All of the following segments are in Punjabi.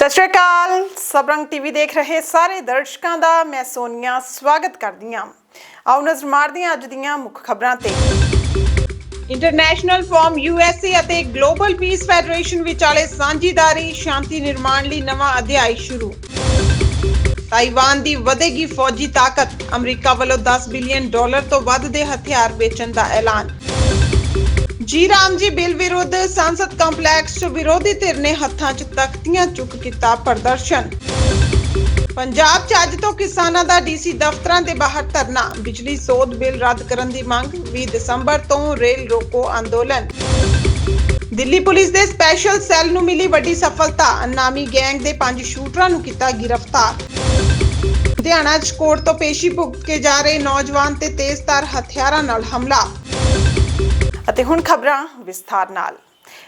ਸਤਿ ਸ਼੍ਰੀ ਅਕਾਲ। ਸਬਰੰਗ ਟੀਵੀ ਦੇਖ ਰਹੇ ਸਾਰੇ ਦਰਸ਼ਕਾਂ ਦਾ ਮੈਂ ਸੋਨੀਆ, ਸਵਾਗਤ ਕਰਦੀ ਹਾਂ। ਆਓ ਨਜ਼ਰ ਮਾਰਦੇ ਹਾਂ ਅੱਜ ਦੀਆਂ ਮੁੱਖ ਖਬਰਾਂ ਤੇ। ਇੰਟਰਨੈਸ਼ਨਲ ਫਾਰਮ ਯੂਐਸਏ ਅਤੇ ਗਲੋਬਲ ਪੀਸ ਫੈਡਰੇਸ਼ਨ ਵਿਚਾਲੇ ਸਾਂਝੀਦਾਰੀ, ਸ਼ਾਂਤੀ ਨਿਰਮਾਣ ਲਈ ਨਵਾਂ ਅਧਿਆਇ ਸ਼ੁਰੂ। ਤਾਈਵਾਨ ਦੀ ਵਧੇਗੀ ਫੌਜੀ ਤਾਕਤ। ਅਮਰੀਕਾ ਵੱਲੋਂ 10 ਬਿਲੀਅਨ ਡਾਲਰ ਤੋਂ ਵੱਧ ਦੇ ਹਥਿਆਰ ਵੇਚਣ ਦਾ ਐਲਾਨ। ਜੀ ਰਾਮ ਜੀ, ਬਿੱਲ ਵਿਰੁੱਧ ਸੰਸਦ ਕੰਪਲੈਕਸ ਵਿਰੋਧੀ ਧਿਰ ਨੇ ਹੱਥਾਂ 'ਚ ਤਖਤੀਆਂ ਚੁੱਕ ਕੀਤਾ ਪ੍ਰਦਰਸ਼ਨ। ਪੰਜਾਬ 'ਚ ਅੱਜ ਤੋਂ ਕਿਸਾਨਾਂ ਦਾ ਡੀਸੀ ਦਫ਼ਤਰਾਂ ਦੇ ਬਾਹਰ ਧਰਨਾ। ਬਿਜਲੀ ਸੋਧ ਬਿੱਲ ਰੱਦ ਕਰਨ ਦੀ ਮੰਗ 20 ਦਸੰਬਰ ਤੋਂ ਰੇਲ ਰੋਕੋ ਅੰਦੋਲਨ। ਦਿੱਲੀ ਪੁਲਿਸ ਦੇ ਸਪੈਸ਼ਲ ਸੈੱਲ ਨੂੰ ਮਿਲੀ ਵੱਡੀ ਸਫਲਤਾ। ਅਨਾਮੀ ਗੈਂਗ ਦੇ ਪੰਜ ਸ਼ੂਟਰਾਂ ਨੂੰ ਕੀਤਾ ਗ੍ਰਿਫਤਾਰ। ਲੁਧਿਆਣਾ 'ਚ ਕੋਰਟ ਤੋਂ ਪੇਸ਼ੀ ਭੁਗਤ ਕੇ ਜਾ ਰਹੇ ਨੌਜਵਾਨ ਤੇ ਤੇਜ਼ਧਾਰ ਹਥਿਆਰਾਂ ਨਾਲ ਹਮਲਾ। ਅਤੇ ਹੁਣ ਖਬਰਾਂ ਵਿਸਥਾਰ ਨਾਲ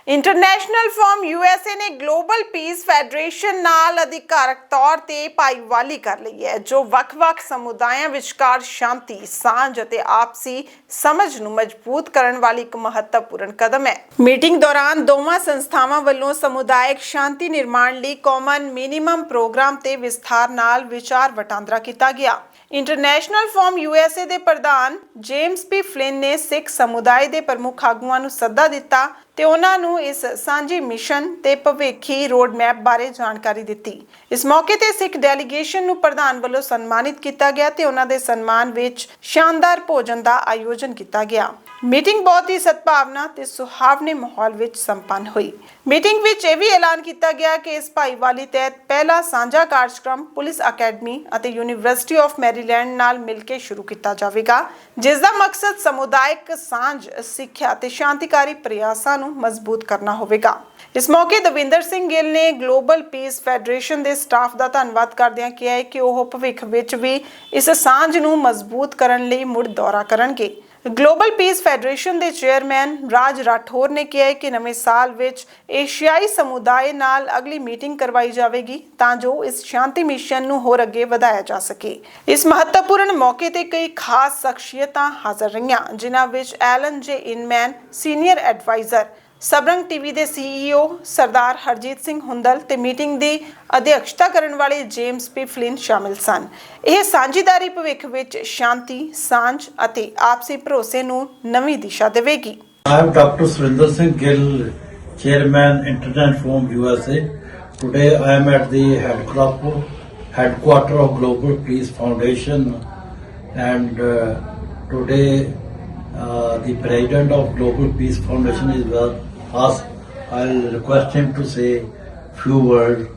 ਇੰਟਰਨੈਸ਼ਨਲ ਫਾਰਮ ਯੂਐਸਏ ਨੇ ਗਲੋਬਲ ਪੀਸ ਫੈਡਰੇਸ਼ਨ ਨਾਲ ਅਧਿਕਾਰਕ ਤੌਰ ਤੇ ਭਾਈਵਾਲੀ ਕਰ ਲਈ ਹੈ ਜੋ ਵੱਖ-ਵੱਖ ਸਮੁਦਾਇਆਂ ਵਿਚਕਾਰ ਸ਼ਾਂਤੀ, ਸਾਂਝ ਅਤੇ ਆਪਸੀ ਸਮਝ ਨੂੰ ਮਜ਼ਬੂਤ ਕਰਨ ਵਾਲੀ ਇੱਕ ਮਹੱਤਵਪੂਰਨ ਕਦਮ ਹੈ। ਮੀਟਿੰਗ ਦੌਰਾਨ ਦੋਵਾਂ ਸੰਸਥਾਵਾਂ ਵੱਲੋਂ ਸਮੁਦਾਇਕ ਸ਼ਾਂਤੀ ਨਿਰਮਾਣ ਲਈ ਕਾਮਨ ਮਿਨੀਮਮ ਪ੍ਰੋਗਰਾਮ ਤੇ ਵਿਸਥਾਰ ਨਾਲ ਵਿਚਾਰ ਵਟਾਂਦਰਾ ਕੀਤਾ ਗਿਆ। ਇੰਟਰਨੈਸ਼ਨਲ ਫਾਰਮ ਯੂਐਸਏ ਦੇ ਪ੍ਰਧਾਨ ਜੇਮਸ ਪੀ ਫਲਿਨ ਨੇ ਸਿੱਖ ਸਮੁਦਾਇ ਦੇ ਪ੍ਰਮੁੱਖ ਆਗੂਆਂ ਨੂੰ ਸੱਦਾ ਦਿੱਤਾ ਤੇ ਉਹਨਾਂ ਨੂੰ ਇਸ ਸਾਂਝੀ ਮਿਸ਼ਨ ਤੇ ਭਵਿੱਖੀ ਰੋਡ ਮੈਪ ਬਾਰੇ ਜਾਣਕਾਰੀ ਦਿੱਤੀ। ਇਸ ਮੌਕੇ ਤੇ ਸਿੱਖ ਡੈਲੀਗੇਸ਼ਨ ਨੂੰ ਪ੍ਰਧਾਨ ਵੱਲੋਂ ਸਨਮਾਨਿਤ ਕੀਤਾ ਗਿਆ ਤੇ ਉਹਨਾਂ ਦੇ ਸਨਮਾਨ ਵਿੱਚ ਸ਼ਾਨਦਾਰ ਭੋਜਨ ਦਾ ਆਯੋਜਨ ਕੀਤਾ ਗਿਆ। ਮੀਟਿੰਗ ਬਹੁਤ ਹੀ ਸਦਭਾਵਨਾ ਤੇ ਸੁਹਾਵਣੇ ਮਾਹੌਲ ਵਿੱਚ ਸੰਪੰਨ ਹੋਈ। ਮੀਟਿੰਗ ਵਿੱਚ ਇਹ ਵੀ ਐਲਾਨ ਕੀਤਾ ਗਿਆ ਕਿ ਇਸ ਭਾਈਵਾਲੀ ਤਹਿਤ ਪਹਿਲਾ ਸਾਂਝਾ ਕਾਰਜਕ੍ਰਮ ਪੁਲਿਸ ਅਕੈਡਮੀ ਅਤੇ ਯੂਨੀਵਰਸਿਟੀ ਆਫ ਮੈਰੀਲੈਂਡ ਨਾਲ ਮਿਲ ਕੇ ਸ਼ੁਰੂ ਕੀਤਾ ਜਾਵੇਗਾ, ਜਿਸ ਦਾ ਮਕਸਦ ਸਮੁਦਾਇਕ ਸਾਂਝ, ਸਿੱਖਿਆ ਤੇ ਸ਼ਾਂਤੀਕਾਰੀ ਪ੍ਰਯਾਸਾਂ ਨੂੰ ਮਜ਼ਬੂਤ ਕਰਨਾ ਹੋਵੇਗਾ। ਇਸ ਮੌਕੇ ਦਵਿੰਦਰ ਸਿੰਘ ਗਿੱਲ ਨੇ ਗਲੋਬਲ ਪੀਸ ਫੈਡਰੇਸ਼ਨ ਦੇ ਸਟਾਫ ਦਾ ਧੰਨਵਾਦ ਕਰਦਿਆਂ ਕਿਹਾ ਕਿ ਉਹ ਭਵਿੱਖ ਵਿੱਚ ਵੀ ਇਸ ਸਾਂਝ ਨੂੰ ਮਜ਼ਬੂਤ ਕਰਨ ਲਈ ਮੁੜ ਦੌਰਾ ਕਰਨਗੇ। ਗਲੋਬਲ ਪੀਸ ਫੈਡਰੇਸ਼ਨ ਦੇ ਚੇਅਰਮੈਨ ਰਾਜ ਰਾਠੌਰ ਨੇ ਕਿਹਾ ਹੈ ਕਿ ਨਵੇਂ ਸਾਲ ਵਿੱਚ ਏਸ਼ੀਆਈ ਸਮੁਦਾਇ ਨਾਲ ਅਗਲੀ ਮੀਟਿੰਗ ਕਰਵਾਈ ਜਾਵੇਗੀ ਤਾਂ ਜੋ ਇਸ ਸ਼ਾਂਤੀ ਮਿਸ਼ਨ ਨੂੰ ਹੋਰ ਅੱਗੇ ਵਧਾਇਆ ਜਾ ਸਕੇ। ਇਸ ਮਹੱਤਵਪੂਰਨ ਮੌਕੇ ਤੇ ਕਈ ਖਾਸ ਸ਼ਖਸੀਅਤਾਂ ਹਾਜ਼ਰ ਰਹੀਆਂ, ਜਿਨ੍ਹਾਂ ਵਿੱਚ Alan J Inman, senior adviser Sabrang TV ਦੇ ਸੀਈਓ ਸਰਦਾਰ ਹਰਜੀਤ ਸਿੰਘ ਹੁੰਦਲ ਤੇ ਮੀਟਿੰਗ ਦੀ ਅਧਿਕਸ਼ਤਾ ਕਰਨ ਵਾਲੇ ਜੇਮਸ ਪੀ ਫਲਿਨ ਸ਼ਾਮਿਲ ਸਨ ਇਹ ਸਾਂਝੇਦਾਰੀ ਭਵਿੱਖ ਵਿੱਚ ਸ਼ਾਂਤੀ ਸਾਂਝ ਅਤੇ ਆਪਸੀ ਭਰੋਸੇ ਨੂੰ ਨਵੀਂ ਦਿਸ਼ਾ ਦੇਵੇਗੀ I am doctor Surinder Singh Gill chairman international forum USA today I am at the headquarter headquarter of global peace foundation and today the president of Global Peace Foundation is well us. I'll request him to say a few words.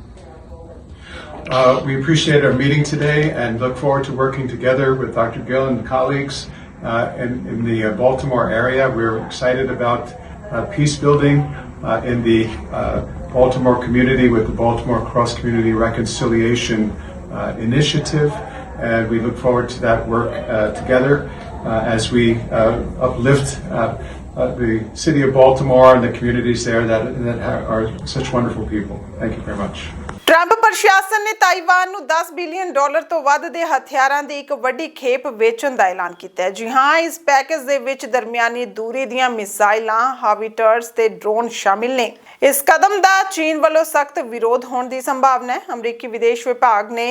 Uh, We appreciate our meeting today and look forward to working together with Dr. Gill and colleagues uh, in in the uh, Baltimore area. We're excited about uh, peace building uh, in the uh, Baltimore community with the Baltimore Cross Community Reconciliation uh, Initiative, and we look forward to that work uh, together uh, as we uh, uplift uh, uh, the city of Baltimore and the communities there that that are such wonderful people. Thank you very much. Trump ਪ੍ਰਸ਼ਾਸਨ ਨੇ ਤਾਈਵਾਨ ਨੂੰ 10 ਬਿਲੀਅਨ ਡਾਲਰ ਤੋਂ ਵੱਧ ਦੇ ਹਥਿਆਰਾਂ ਦੀ ਇੱਕ ਵੱਡੀ ਖੇਪ ਵੇਚਣ ਦਾ ਐਲਾਨ ਕੀਤਾ ਹੈ ਜੀ ਹਾਂ ਇਸ ਪੈਕੇਜ ਦੇ ਵਿੱਚ ਦਰਮਿਆਨੀ ਦੂਰੀ ਦੀਆਂ ਮਿਸਾਈਲਾਂ ਹਾਵੀਟਰਸ ਤੇ ਡਰੋਨ ਸ਼ਾਮਿਲ ਨੇ ਇਸ ਕਦਮ ਦਾ ਚੀਨ ਵੱਲੋਂ ਸਖਤ ਵਿਰੋਧ ਹੋਣ ਦੀ ਸੰਭਾਵਨਾ ਹੈ ਅਮਰੀਕੀ ਵਿਦੇਸ਼ ਵਿਭਾਗ ਨੇ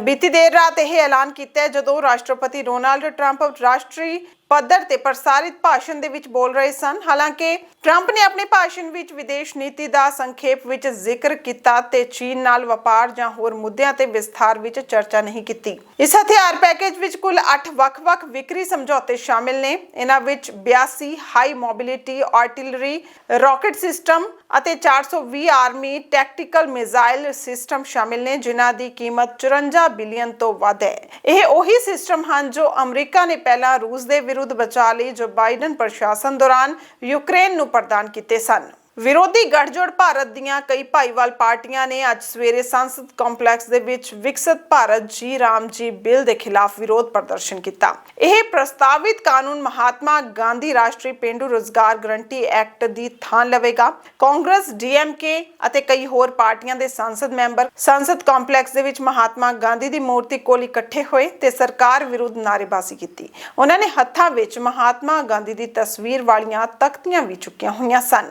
ਬੀਤੀ ਦੇਰ ਰਾਤ ਇਹ ਐਲਾਨ ਕੀਤਾ ਜਦੋਂ ਰਾਸ਼ਟਰਪਤੀ ਡੋਨਾਲਡ ਟਰੰਪ ਰਾਸ਼ਟਰੀ ਪੱਧਰ ਤੇ ਪ੍ਰਸਾਰਿਤ ਭਾਸ਼ਣ ਦੇ ਵਿੱਚ ਬੋਲ ਰਹੇ ਸਨ। ਹਾਲਾਂਕਿ ਟਰੰਪ ਨੇ ਆਪਣੇ ਭਾਸ਼ਣ ਵਿੱਚ ਵਿਦੇਸ਼ ਨੀਤੀ ਦਾ ਸੰਖੇਪ ਵਿੱਚ ਜ਼ਿਕਰ ਕੀਤਾ ਤੇ ਚੀਨ ਨਾਲ ਵਪਾਰ ਜਾਂ ਹੋਰ ਮੁੱਦਿਆਂ ਤੇ ਵਿਸਥਾਰ ਵਿੱਚ ਚਰਚਾ ਨਹੀਂ ਕੀਤੀ। ਇਸ ਹਥਿਆਰ ਪੈਕੇਜ ਵਿੱਚ ਕੁੱਲ 8 ਵੱਖ-ਵੱਖ ਵਿਕਰੀ ਸਮਝੌਤੇ ਸ਼ਾਮਿਲ ਨੇ। ਇਹਨਾਂ ਵਿੱਚ 82 high mobility, artillery, rocket system ਅਤੇ 420 ਆਰਮੀ ਟੈਕਟੀਕਲ ਮਿਜ਼ਾਈਲ ਸਿਸਟਮ ਸ਼ਾਮਿਲ ਨੇ, ਜਿਨ੍ਹਾਂ ਦੀ ਕੀਮਤ 54 ਬਿਲੀਅਨ ਤੋਂ ਵੱਧ ਹੈ। ਇਹ ਉਹੀ ਸਿਸਟਮ ਹਨ ਜੋ ਅਮਰੀਕਾ ਨੇ ਪਹਿਲਾਂ ਰੂਸ ਦੇ ਵਿਰੁੱਧ ਬਚਾ ਲਈ ਜੋ ਬਾਈਡਨ ਪ੍ਰਸ਼ਾਸਨ ਦੌਰਾਨ ਯੂਕਰੇਨ ਨੂੰ ਪ੍ਰਦਾਨ ਕੀਤੇ ਸਨ। ਵਿਰੋਧੀ ਗਠਜੋੜ ਭਾਰਤ ਦੀਆਂ ਕਈ ਭਾਈਵਾਲ ਪਾਰਟੀਆਂ ਨੇ ਅੱਜ ਸਵੇਰੇ ਸੰਸਦ ਕੰਪਲੈਕਸ ਦੇ ਵਿੱਚ ਵਿਕਸਿਤ ਭਾਰਤ ਜੀ ਰਾਮ ਜੀ ਬਿੱਲ ਦੇ ਖਿਲਾਫ ਵਿਰੋਧ ਪ੍ਰਦਰਸ਼ਨ ਕੀਤਾ। ਇਹ ਪ੍ਰਸਤਾਵਿਤ ਕਾਨੂੰਨ ਮਹਾਤਮਾ ਗਾਂਧੀ ਰਾਸ਼ਟਰੀ ਪੇਂਡੂ ਰੋਜ਼ਗਾਰ ਗਰੰਟੀ ਐਕਟ ਦੀ ਥਾਂ ਲਵੇਗਾ। ਕਾਂਗਰਸ, ਡੀਐਮਕੇ ਅਤੇ ਕਈ ਹੋਰ ਪਾਰਟੀਆਂ ਦੇ ਸੰਸਦ ਮੈਂਬਰ ਸੰਸਦ ਕੰਪਲੈਕਸ ਦੇ ਵਿੱਚ ਮਹਾਤਮਾ ਗਾਂਧੀ ਦੀ ਮੂਰਤੀ ਕੋਲ ਇਕੱਠੇ ਹੋਏ ਤੇ ਸਰਕਾਰ ਵਿਰੁੱਧ ਨਾਅਰੇਬਾਜ਼ੀ ਕੀਤੀ। ਉਹਨਾਂ ਨੇ ਹੱਥਾਂ ਵਿੱਚ ਮਹਾਤਮਾ ਗਾਂਧੀ ਦੀ ਤਸਵੀਰ ਵਾਲੀਆਂ ਤਖਤੀਆਂ ਵੀ ਚੁੱਕੀਆਂ ਹੋਈਆਂ ਸਨ।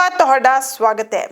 ਬ੍ਰੇਕ ਤੁਹਾਡਾ ਸਵਾਗਤ ਹੈ।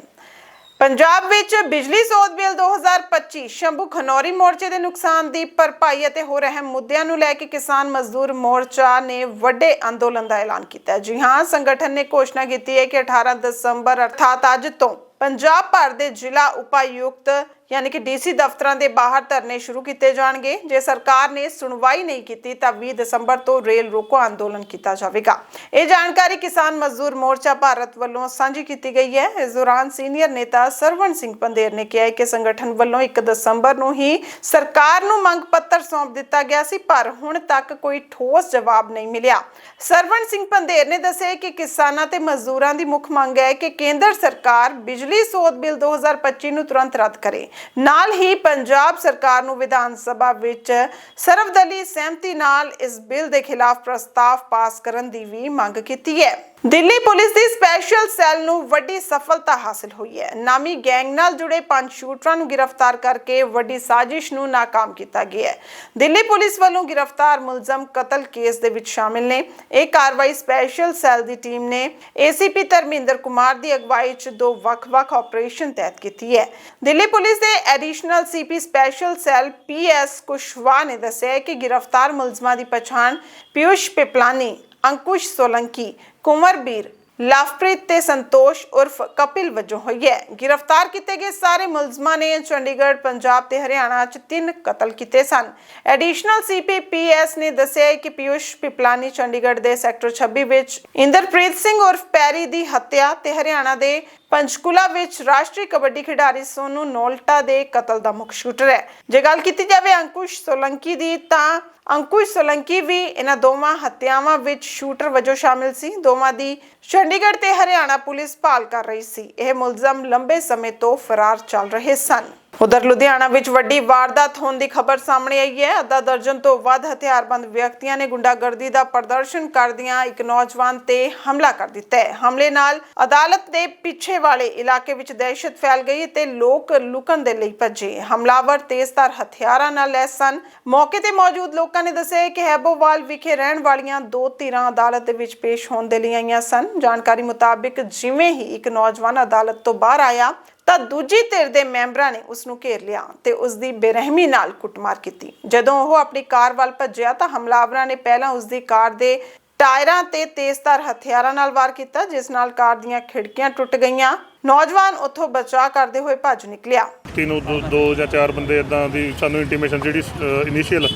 ਪੰਜਾਬ ਵਿੱਚ ਬਿਜਲੀ ਸੋਧ ਬਿੱਲ 2025 ਸ਼ੰਭੂ ਖਨੌਰੀ ਮੋਰਚੇ ਦੇ ਨੁਕਸਾਨ ਦੀ ਭਰਪਾਈ ਅਤੇ ਹੋਰ ਅਹਿਮ ਮੁੱਦਿਆਂ ਨੂੰ ਲੈ ਕੇ ਕਿਸਾਨ ਮਜ਼ਦੂਰ ਮੋਰਚਾ ਨੇ ਵੱਡੇ ਅੰਦੋਲਨ ਦਾ ਐਲਾਨ ਕੀਤਾ ਹੈ। ਜੀ ਹਾਂ, ਸੰਗਠਨ ਨੇ ਘੋਸ਼ਣਾ ਕੀਤੀ ਹੈ ਕਿ 18 ਦਸੰਬਰ, ਅਰਥਾਤ ਅੱਜ ਤੋਂ ਪੰਜਾਬ ਭਰ ਦੇ ਜ਼ਿਲ੍ਹਾ ਉਪਾਯੁਕਤ ਯਾਨੀ ਕਿ ਡੀਸੀ ਦਫ਼ਤਰਾਂ ਦੇ ਬਾਹਰ ਧਰਨੇ ਸ਼ੁਰੂ ਕੀਤੇ ਜਾਣਗੇ। ਜੇ ਸਰਕਾਰ ਨੇ ਸੁਣਵਾਈ ਨਹੀਂ ਕੀਤੀ, ਤਾਂ 20 ਦਸੰਬਰ ਤੋਂ ਰੇਲ ਰੋਕੋ ਅੰਦੋਲਨ ਕੀਤਾ ਜਾਵੇਗਾ। ਇਹ ਜਾਣਕਾਰੀ ਕਿਸਾਨ ਮਜ਼ਦੂਰ ਮੋਰਚਾ ਭਾਰਤ ਵੱਲੋਂ ਸਾਂਝੀ ਕੀਤੀ ਗਈ ਹੈ। ਇਸ ਦੌਰਾਨ ਸੀਨੀਅਰ ਨੇਤਾ ਸਰਵਣ ਸਿੰਘ ਪੰਦੇਰ ਨੇ ਕਿਹਾ ਕਿ ਸੰਗਠਨ ਵੱਲੋਂ 1 ਦਸੰਬਰ ਨੂੰ ਹੀ ਸਰਕਾਰ ਨੂੰ ਮੰਗ ਪੱਤਰ ਸੌਂਪ ਦਿੱਤਾ ਗਿਆ ਸੀ, ਪਰ ਹੁਣ ਤੱਕ ਕੋਈ ਠੋਸ ਜਵਾਬ ਨਹੀਂ ਮਿਲਿਆ। ਸਰਵਣ ਸਿੰਘ ਪੰਦੇਰ ਨੇ ਦੱਸਿਆ ਕਿ ਕਿਸਾਨਾਂ ਤੇ ਮਜ਼ਦੂਰਾਂ ਦੀ ਮੁੱਖ ਮੰਗ ਹੈ ਕਿ ਕੇਂਦਰ ਸਰਕਾਰ ਬਿਜਲੀ ਸੋਧ ਬਿੱਲ 2025 ਨੂੰ ਤੁਰੰਤ ਰੱਦ ਕਰੇ। ਨਾਲ ਹੀ ਪੰਜਾਬ ਸਰਕਾਰ ਨੂੰ ਵਿਧਾਨ ਸਭਾ ਵਿੱਚ ਸਰਵਦਲੀ ਸਹਿਮਤੀ ਨਾਲ ਇਸ ਬਿੱਲ ਦੇ ਖਿਲਾਫ ਪ੍ਰਸਤਾਵ ਪਾਸ ਕਰਨ ਦੀ ਵੀ ਮੰਗ ਕੀਤੀ ਹੈ। ਦਿੱਲੀ ਪੁਲਿਸ ਦੀ ਸਪੈਸ਼ਲ ਸੈੱਲ ਨੂੰ ਵੱਡੀ ਸਫਲਤਾ ਹਾਸਲ ਹੋਈ ਹੈ। ਨਾਮੀ ਗੈਂਗ ਨਾਲ ਜੁੜੇ ਪੰਜ ਸ਼ੂਟਰਾਂ ਨੂੰ ਗ੍ਰਿਫਤਾਰ ਕਰਕੇ ਵੱਡੀ ਸਾਜ਼ਿਸ਼ ਨੂੰ ਨਾਕਾਮ ਕੀਤਾ ਗਿਆ ਹੈ। ਦਿੱਲੀ ਪੁਲਿਸ ਵੱਲੋਂ ਗ੍ਰਿਫਤਾਰ ਮੁਲਜ਼ਮ ਕਤਲ ਕੇਸ ਦੇ ਵਿੱਚ ਸ਼ਾਮਿਲ ਨੇ। ਇਹ ਕਾਰਵਾਈ ਸਪੈਸ਼ਲ ਸੈੱਲ ਦੀ ਟੀਮ ਨੇ ਏਸੀਪੀ ਧਰਮਿੰਦਰ ਕੁਮਾਰ ਦੀ ਅਗਵਾਈ 'ਚ ਦੋ ਵੱਖ-ਵੱਖ ਆਪਰੇਸ਼ਨ ਤਹਿਤ ਕੀਤੀ ਹੈ। ਦਿੱਲੀ ਪੁਲਿਸ ਦੇ additional CP special cell PS Kushwaha ਨੇ ਦੱਸਿਆ ਕਿ ਗ੍ਰਿਫਤਾਰ ਮੁਲਜ਼ਮਾਂ ਦੀ ਪਛਾਣ ਪਿਊਸ਼ ਪਿਪਲਾਨੀ, ਅੰਕੁਸ਼ ਸੋਲੰਕੀ ਕੁਮਰਬੀਰ ਲਵਪ੍ਰੀਤ ਤੇ ਸੰਤੋਸ਼ ਉਰਫ ਕਪਿਲ ਵਜੋਂ ਹੋਈ ਹੈ। ਗ੍ਰਿਫਤਾਰ ਕੀਤੇ ਗਏ ਸਾਰੇ ਮੁਲਜ਼ਮਾਂ ਨੇ ਚੰਡੀਗੜ੍ਹ, ਪੰਜਾਬ ਤੇ ਹਰਿਆਣਾ 'ਚ ਤਿੰਨ ਕਤਲ ਕੀਤੇ ਸਨ। ਐਡੀਸ਼ਨਲ ਸੀਪੀਪੀਐਸ ਨੇ ਦੱਸਿਆ ਹੈ ਕਿ ਪਿਊਸ਼ ਪਿਪਲਾਨੀ ਚੰਡੀਗੜ੍ਹ ਦੇ ਸੈਕਟਰ 26 ਵਿੱਚ ਇੰਦਰਪ੍ਰੀਤ ਸਿੰਘ ਉਰਫ ਪੈਰੀ ਦੀ ਹੱਤਿਆ ਤੇ ਹਰਿਆਣਾ ਦੇ ਪੰਚਕੂਲਾ ਵਿੱਚ ਰਾਸ਼ਟਰੀ ਕਬੱਡੀ ਖਿਡਾਰੀ ਸੋਨੂ ਨੋਲਟਾ ਦੇ ਕਤਲ ਦਾ ਮੁੱਖ ਸ਼ੂਟਰ ਹੈ। ਜੇ ਗੱਲ ਕੀਤੀ ਜਾਵੇ ਅੰਕੁਸ਼ ਸੋਲੰਕੀ ਦੀ, ਤਾਂ ਅੰਕੁਸ਼ ਸੋਲੰਕੀ ਵੀ ਇਹਨਾਂ ਦੋਵਾਂ ਹੱਤਿਆਵਾਂ ਵਿੱਚ ਸ਼ੂਟਰ ਵਜੋਂ ਸ਼ਾਮਿਲ ਸੀ। ਦੋਵਾਂ ਦੀ ਚੰਡੀਗੜ੍ਹ ਤੇ ਹਰਿਆਣਾ ਪੁਲਿਸ ਭਾਲ ਕਰ ਰਹੀ ਸੀ। ਇਹ ਮੁਲਜ਼ਮ ਲੰਬੇ ਸਮੇਂ ਤੋਂ ਫਰਾਰ ਚੱਲ ਰਹੇ ਸਨ। ਉਧਰ ਲੁਧਿਆਣਾ ਵਿੱਚ ਵੱਡੀ ਵਾਰਦਾਤ ਹੋਣ ਦੀ ਖਬਰ ਸਾਹਮਣੇ ਆਈ ਹੈ। ਅੱਧਾ ਦਰਜਨ ਤੋਂ ਵੱਧ ਹਥਿਆਰਬੰਦ ਵਿਅਕਤੀਆਂ ਨੇ ਗੁੰਡਾਗਰਦੀ ਦਾ ਪ੍ਰਦਰਸ਼ਨ ਕਰਦਿਆਂ ਇੱਕ ਨੌਜਵਾਨ ਤੇ ਹਮਲਾ ਕਰ ਦਿੱਤਾ ਹੈ। ਹਮਲੇ ਨਾਲ ਅਦਾਲਤ ਦੇ ਪਿੱਛੇ ਵਾਲੇ ਇਲਾਕੇ ਵਿੱਚ ਦਹਿਸ਼ਤ ਫੈਲ ਗਈ ਤੇ ਲੋਕ ਲੁਕਣ ਦੇ ਲਈ ਭੱਜੇ। ਹਮਲਾਵਰ ਤੇਜ਼ਧਾਰ ਹਥਿਆਰਾਂ ਨਾਲ ਲੈਸ ਸਨ। ਮੌਕੇ ਤੇ ਮੌਜੂਦ ਲੋਕਾਂ ਨੇ ਦੱਸਿਆ ਕਿ ਹੈਬੋਵਾਲ ਵਿਖੇ ਰਹਿਣ ਵਾਲੀਆਂ ਦੋ ਧਿਰਾਂ ਅਦਾਲਤ ਦੇ ਵਿੱਚ ਪੇਸ਼ ਹੋਣ ਦੇ ਲਈ ਆਈਆਂ ਸਨ। ਜਾਣਕਾਰੀ ਮੁਤਾਬਿਕ ਜਿਵੇਂ ਹੀ ਇੱਕ ਨੌਜਵਾਨ ਅਦਾਲਤ ਤੋਂ ਬਾਹਰ ਆਇਆ ਤਾਂ ਦੂਜੀ ਧਿਰ ਦੇ ਮੈਂਬਰਾਂ ਨੇ ਉਸ ਨੂੰ ਘੇਰ ਲਿਆ ਤੇ ਉਸ ਦੀ ਬੇਰਹਿਮੀ ਨਾਲ ਕੁੱਟਮਾਰ ਕੀਤੀ। ਜਦੋਂ ਉਹ ਆਪਣੀ ਕਾਰ ਵੱਲ ਭੱਜਿਆ ਤਾਂ ਹਮਲਾਵਰਾਂ ਨੇ ਪਹਿਲਾਂ ਉਸ ਦੀ ਕਾਰ ਦੇ ਟਾਇਰਾਂ ਤੇ ਤੇਜ਼ਧਾਰ ਹਥਿਆਰਾਂ ਨਾਲ ਵਾਰ ਕੀਤਾ, ਜਿਸ ਨਾਲ ਕਾਰ ਦੀਆਂ ਖਿੜਕੀਆਂ ਟੁੱਟ ਗਈਆਂ। ਨੌਜਵਾਨ ਉੱਥੋਂ ਬਚਾਅ ਕਰਦੇ ਹੋਏ ਭੱਜ ਨਿਕਲਿਆ। ਤਿੰਨ, ਦੋ ਦੋ ਜਾਂ ਚਾਰ ਬੰਦੇ ਇਦਾਂ ਦੀ ਸਾਨੂੰ ਇੰਟੀਮੇਸ਼ਨ ਜਿਹੜੀ ਇਨੀਸ਼ੀਅਲ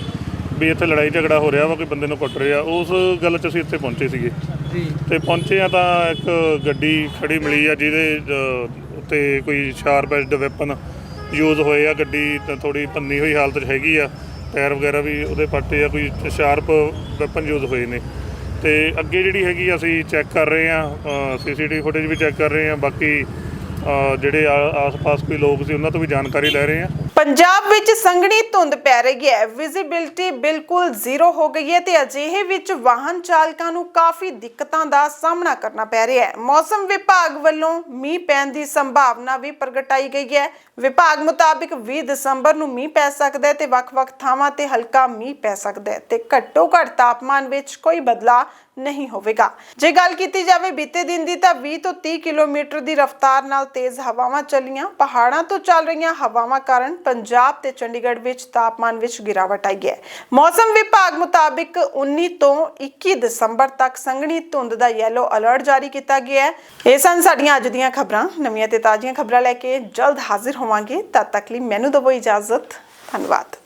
ਵੀ ਇੱਥੇ ਲੜਾਈ ਝਗੜਾ ਹੋ ਰਿਹਾ ਵਾ ਕੋਈ ਬੰਦੇ ਨੂੰ ਕੁੱਟ ਰਿਹਾ ਉਸ ਗੱਲ 'ਚ ਅਸੀਂ ਇੱਥੇ ਪਹੁੰਚੇ ਸੀਗੇ। ਜੀ। ਤੇ ਪਹੁੰਚੇ ਆ ਤਾਂ ਇੱਕ ਗੱਡੀ ਖੜੀ ਮਿਲੀ ਆ ਜਿਹਦੇ ਅ, ਉੱਤੇ ਕੋਈ ਸ਼ਾਰਪ ਐਜਡ ਵੈਪਨ ਯੂਜ਼ ਹੋਏ ਆ। ਗੱਡੀ ਤਾਂ ਥੋੜੀ ਭੰਨੀ ਹੋਈ ਹਾਲਤ 'ਚ ਹੈਗੀ ਆ। ਟਾਇਰ ਵਗੈਰਾ ਵੀ ਉਹਦੇ ਪੱਟੇ ਆ ਕੋਈ ਸ਼ਾਰਪ ਵੈਪਨ ਯੂਜ਼ ਹੋਏ ਨੇ। ਤੇ ਅੱਗੇ ਜਿਹੜੀ ਹੈਗੀ ਅਸੀਂ ਚੈੱਕ ਕਰ ਰਹੇ ਆ ਸੀਸੀਟੀਵੀ ਫੁਟੇਜ ਵੀ ਚੈੱਕ ਕਰ ਰਹੇ ਆ। ਬਾਕੀ ਅ, ਜਿਹੜੇ ਆ- ਆਸ-ਪਾਸ ਕੋਈ ਲੋਕ ਸੀ ਉਹਨਾਂ ਤੋਂ ਵੀ ਜਾਣਕਾਰੀ ਲੈ ਰਹੇ ਆ। ਪੰਜਾਬ ਵਿੱਚ ਸੰਘਣੀ ਧੁੰਦ ਪੈ ਰਹੀ ਹੈ। ਵਿਜ਼ਿਬਿਲਟੀ ਬਿਲਕੁਲ ਜ਼ੀਰੋ ਹੋ ਗਈ ਹੈ ਤੇ ਅਜਿਹੇ ਵਿੱਚ ਵਾਹਨ ਚਾਲਕਾਂ ਨੂੰ ਕਾਫੀ ਦਿੱਕਤਾਂ ਦਾ ਸਾਹਮਣਾ ਕਰਨਾ ਪੈ ਰਿਹਾ ਹੈ। ਮੌਸਮ ਵਿਭਾਗ ਵੱਲੋਂ ਮੀਂਹ ਪੈਣ ਦੀ ਸੰਭਾਵਨਾ ਵੀ ਪ੍ਰਗਟਾਈ ਗਈ ਹੈ। ਵਿਭਾਗ ਮੁਤਾਬਿਕ 20 ਦਸੰਬਰ ਨੂੰ ਮੀਂਹ ਪੈ ਸਕਦਾ ਹੈ ਤੇ ਵੱਖ-ਵੱਖ ਥਾਵਾਂ ਤੇ ਹਲਕਾ ਮੀਂਹ ਪੈ ਸਕਦਾ ਹੈ ਤੇ ਘੱਟੋ-ਘੱਟ ਤਾਪਮਾਨ ਵਿੱਚ ਕੋਈ ਬਦਲਾਅ ਨਹੀਂ ਹੋਵੇਗਾ। ਜੇ ਗੱਲ ਕੀਤੀ ਜਾਵੇ ਬੀਤੇ ਦਿਨ ਦੀ ਤਾਂ 20 ਤੋਂ 30 ਕਿਲੋਮੀਟਰ ਦੀ ਰਫ਼ਤਾਰ ਨਾਲ ਤੇਜ਼ ਹਵਾਵਾਂ ਚੱਲੀਆਂ। ਪਹਾੜਾਂ ਤੋਂ ਚੱਲ ਰਹੀਆਂ ਹਵਾਵਾਂ ਕਾਰਨ ਪੰਜਾਬ ਤੇ ਚੰਡੀਗੜ੍ਹ ਵਿੱਚ ਤਾਪਮਾਨ ਵਿੱਚ ਗਿਰਾਵਟ ਆਈ ਹੈ। ਮੌਸਮ ਵਿਭਾਗ ਮੁਤਾਬਿਕ 19 ਤੋਂ 21 ਦਸੰਬਰ ਤੱਕ ਸੰਘਣੀ ਧੁੰਦ ਦਾ ਯੈਲੋ ਅਲਰਟ ਜਾਰੀ ਕੀਤਾ ਗਿਆ ਹੈ। ਇਹ ਸਨ ਸਾਡੀਆਂ ਅੱਜ ਦੀਆਂ ਖਬਰਾਂ। ਨਵੀਆਂ ਤੇ ਤਾਜ਼ੀਆਂ ਖਬਰਾਂ ਲੈ ਕੇ ਜਲਦ ਹਾਜ਼ਰ ਹੋਵਾਂਗੇ। ਤਦ ਤੱਕ ਲਈ ਮੈਨੂੰ ਦਿਓ ਇਜਾਜ਼ਤ। ਧੰਨਵਾਦ।